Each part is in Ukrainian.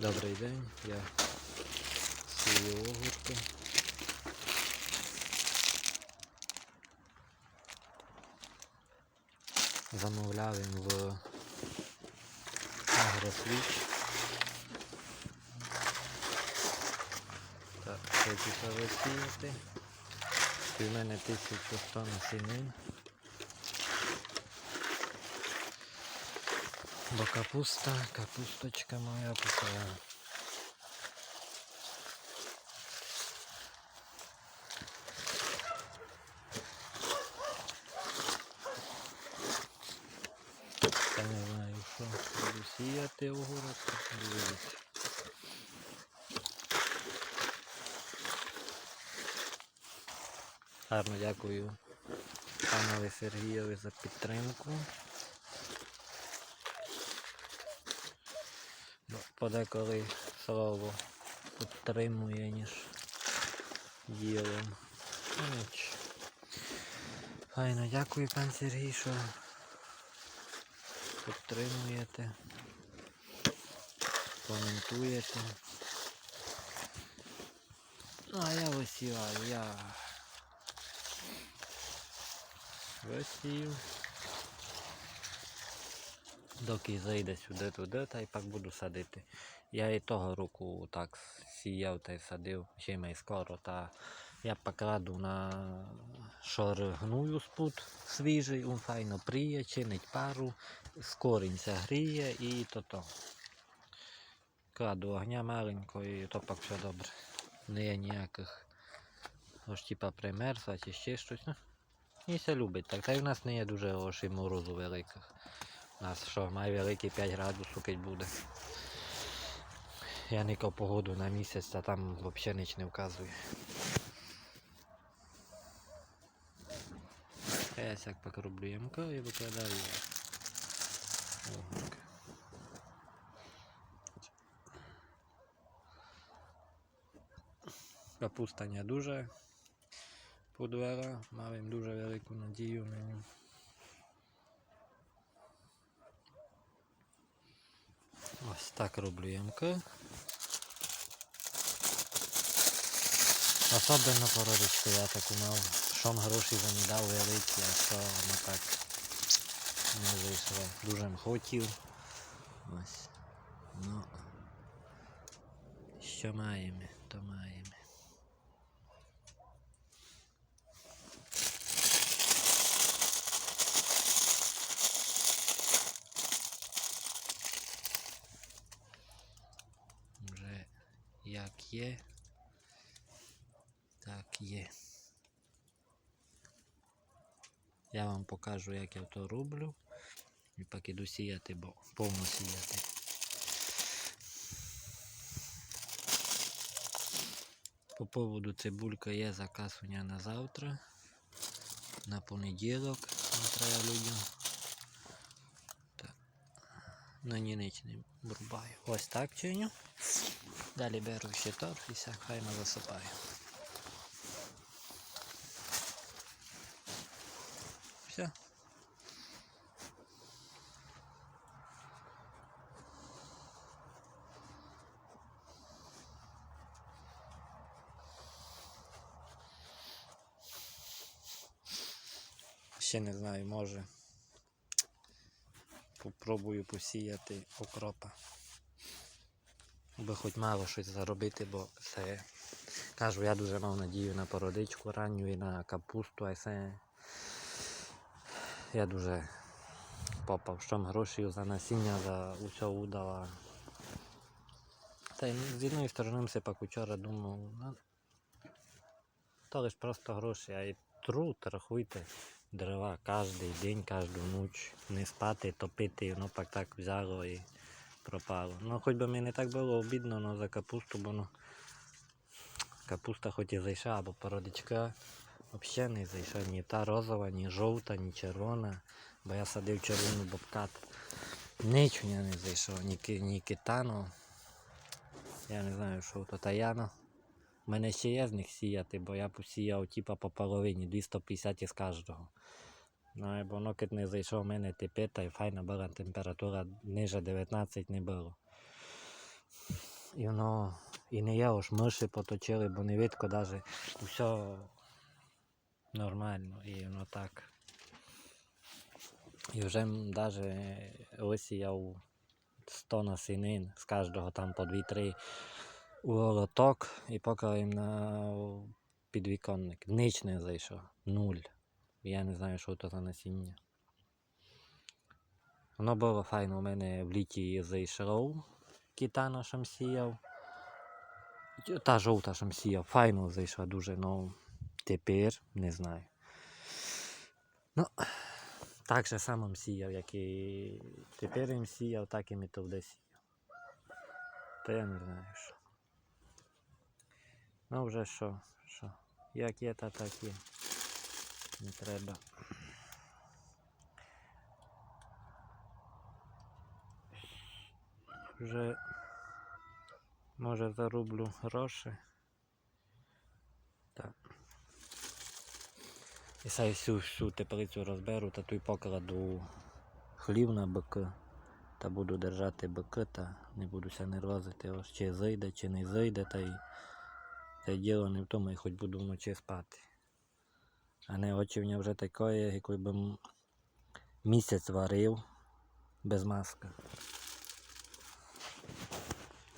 Добрий день, я сію огурки. Замовляв їм в Агросвіч. Так, хочу висіяти. І в мене 1100 насінин. Бо капуста, капусточка моя пішла. Я не знаю, що буду сіяти огород. Дивіться. Гарно дякую панові Сергійові за підтримку. Ну, подеколи слово підтримує, ніж. Ну, ніч. Файно, дякую, пан Сергій, що підтримуєте, коментуєте. Ну, а я висіваю, я висію. Доки зайде сюди туди, та й пак буду садити. Я і того року так сіяв та й садив, ще й скоро, та я пак на шор гную спут свіжий, він файно пріє, чинить пару, з корінця гріє і то то. Кладу огня маленького і то пак все добре. Не є ніяких ось типа примерзла чи ще щось. Ну, і все любить так. Та й в нас не є дуже і морозу великих. У нас що, має великий 5 градусів кить буде. Я никав погоду на місяць, а там взагалі ніч не вказує. А я сяк пак роблю ямко і викладаю. Капуста не дуже подвела, мав дуже велику надію на нього. Ось так роблю ямки. Особливо породичку я таку мав. Шон гроші за не дав великі, а що воно так не вийшло. Дуже хотів. Ось. Ну. Що маємо, то маємо. Вже як є, так є. Я вам покажу, як я то роблю. І пак іду сіяти, бо повно сіяти. По поводу цибулька є заказ у мене на завтра. На понеділок треба людям. Так. На ні ніч не врубаю. Ось так чиню. Далі беру ще торф і ся засипаю. Все. Ще не знаю, може. Попробую посіяти окропа. Би хоч мало щось заробити, бо це. Кажу, я дуже мав надію на породичку ранню і на капусту, а це. Я дуже попав, що грошей за насіння, за усього удала. Та й з однієї сторони все пак вчора думав, ну, то лиш просто гроші, а і труд, рахуйте, дерева кожен день, кожну ніч, не спати, топити, воно пак так взяло і пропало. Ну хоч би мені так було обідно но за капусту, бо ну, капуста хоч і зайшла, або породичка взагалі не зайшла, ні та розова, ні жовта, ні червона, бо я садив червону бобкат. Ніч у не зайшов, ні, ні китану. Я не знаю, що то таяно. У мене ще є з них сіяти, бо я посіяв типа по половині, 250 із кожного. Ну, бо воно кит не зайшов, у мене тепер, та й файна була температура, ниже 19 не було. І воно і не є ось миші поточили, бо не видко навіть все нормально. І воно так. І вже навіть висіяв 100 насінин, з кожного там по 2-3 у лоток і поклав їм на підвіконник. Ніч не зайшов. Нуль. Я не знаю, що це за насіння. Воно було файно у мене в літі зайшло. Китана шамсіяв. Та жовта шамсія, файно зайшла дуже, ну тепер не знаю. Ну, так же самим сіяв, як і тепер їм сіяв, так і туди сіяв. То я не знаю що. Ну вже що, що. Як є, та так є. Не треба. Вже може зароблю гроші. Так. І сай всю, всю теплицю розберу та той покладу хлів на бики. Та буду держати бики та не будуся нервозити, ось чи зайде, чи не зайде, та й та діло не в тому, і хоч буду вночі спати. А не очівня вже таке, який би місяць варив без маски.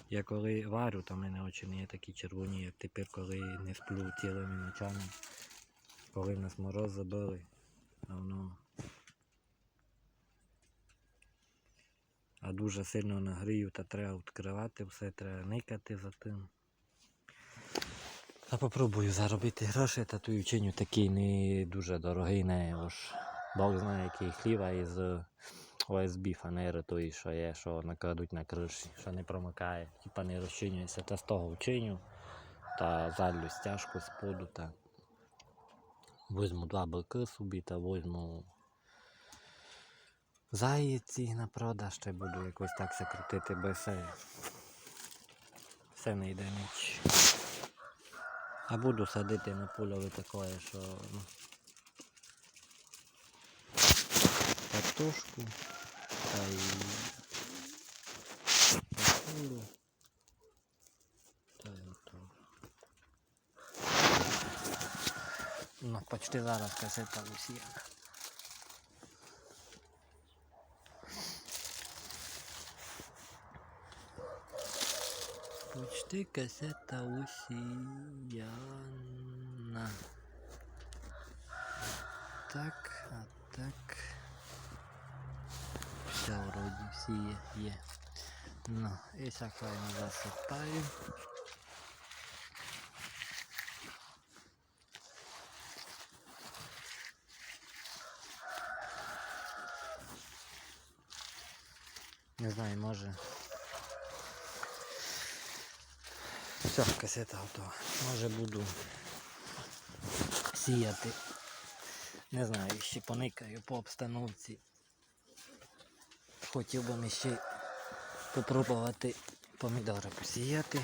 Я коли варю, то в мене очі не є такі червоні, як тепер, коли не сплю цілими ночами. Коли в нас мороз забили, а воно. А дуже сильно нагрію, та треба відкривати все, треба никати за тим. Та попробую заробити гроші, та той вчиню такий не дуже дорогий, не ось. Бог знає, який хліба із ОСБ фанери тої, що є, що накладуть на криші, що не промикає, типа не розчинюється. Та з того вчиню, та залю стяжку з поду, та візьму два бики собі, та візьму заєці на продаж, та буду якось так все крутити без все. Все не йде ніч. А буду садити на польове таке, що ну, картошку та й картоплю. Та й готово. Ну, почти зараз касета усіяна. Почти касета усіяна. Так, а так. Все вроді всі є. є. Ну, і так файно засипаю. Не знаю, може. Все, касета готова. Може буду сіяти. Не знаю, ще поникаю по обстановці. Хотів би ще попробувати помідори посіяти.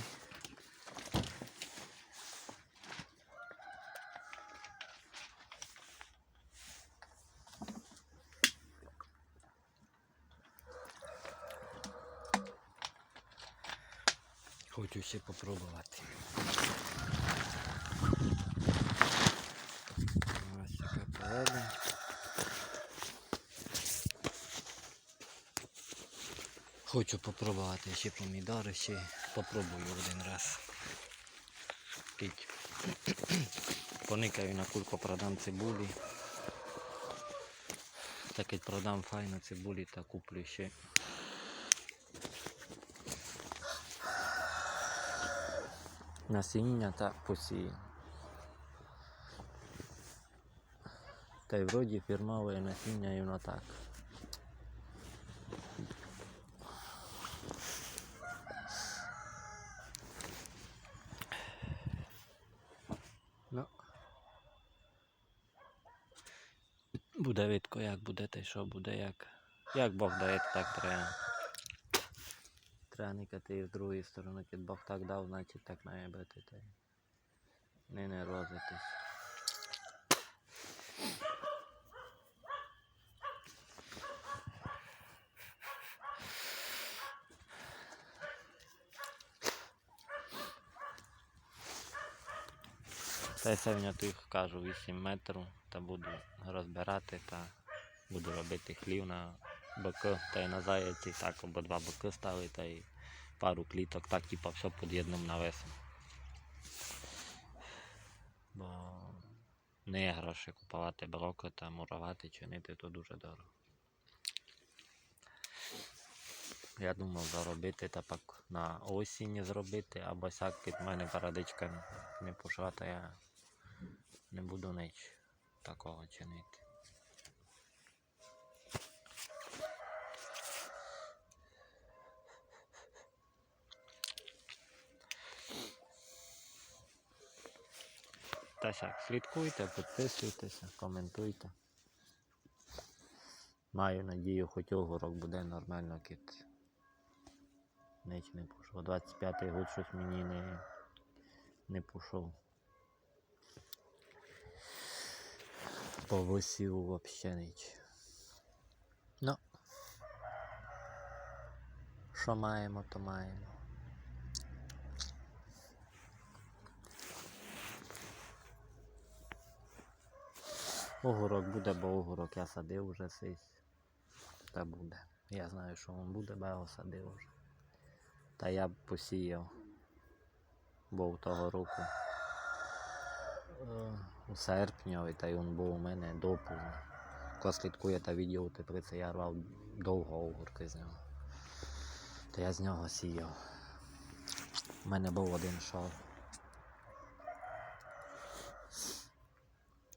Хочу ще попробувати. Ось така погода. Хочу попробувати ще помідори, ще попробую один раз. Піть. Поникаю на кульку продам цибулі. Так як продам файно цибулі та куплю ще. Насіння та посію. Та й вроді фірмове насіння і воно так. Ну. Буде видко, як буде й що буде, як. Як Бог дає, так треба. Треникати і з другої сторони Кіт Бог так дав, значить так має бити. Та не нервозитись. Та сьогодні тих кажу 8 метрів та буду розбирати та буду робити хлів на боки та й на заяці, так обидва боки ставити та й пару кліток, так типа все під одним навесом. Бо не є гроші купувати броко та мурувати, чинити, то дуже дорого. Я думав заробити та пак на осінь зробити, або сяк від мене парадичка не пішла, то я не буду ніч такого чинити. Та сяк, слідкуйте, підписуйтеся, коментуйте. Маю надію, хоч огорок буде нормально кит. Ніч не пішов. 25-й год щось мені не, не пішов. По висіву взагалі ніч. Ну. Що маємо, то маємо. Огорок буде, бо огорок я садив вже сись. Та буде. Я знаю, що він буде, бо я його садив вже. Та я б посіяв. Був того року. е, У серпні, та й він був у мене допізно. Хто слідкує та відео, тепер це я рвав довго огурки з нього. То я з нього сіяв. У мене був один шар.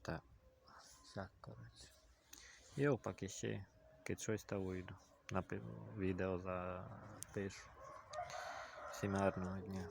Так. Так, коротше. І опаки ще щось та вийду. Напи... Відео запишу. Всім гарного дня.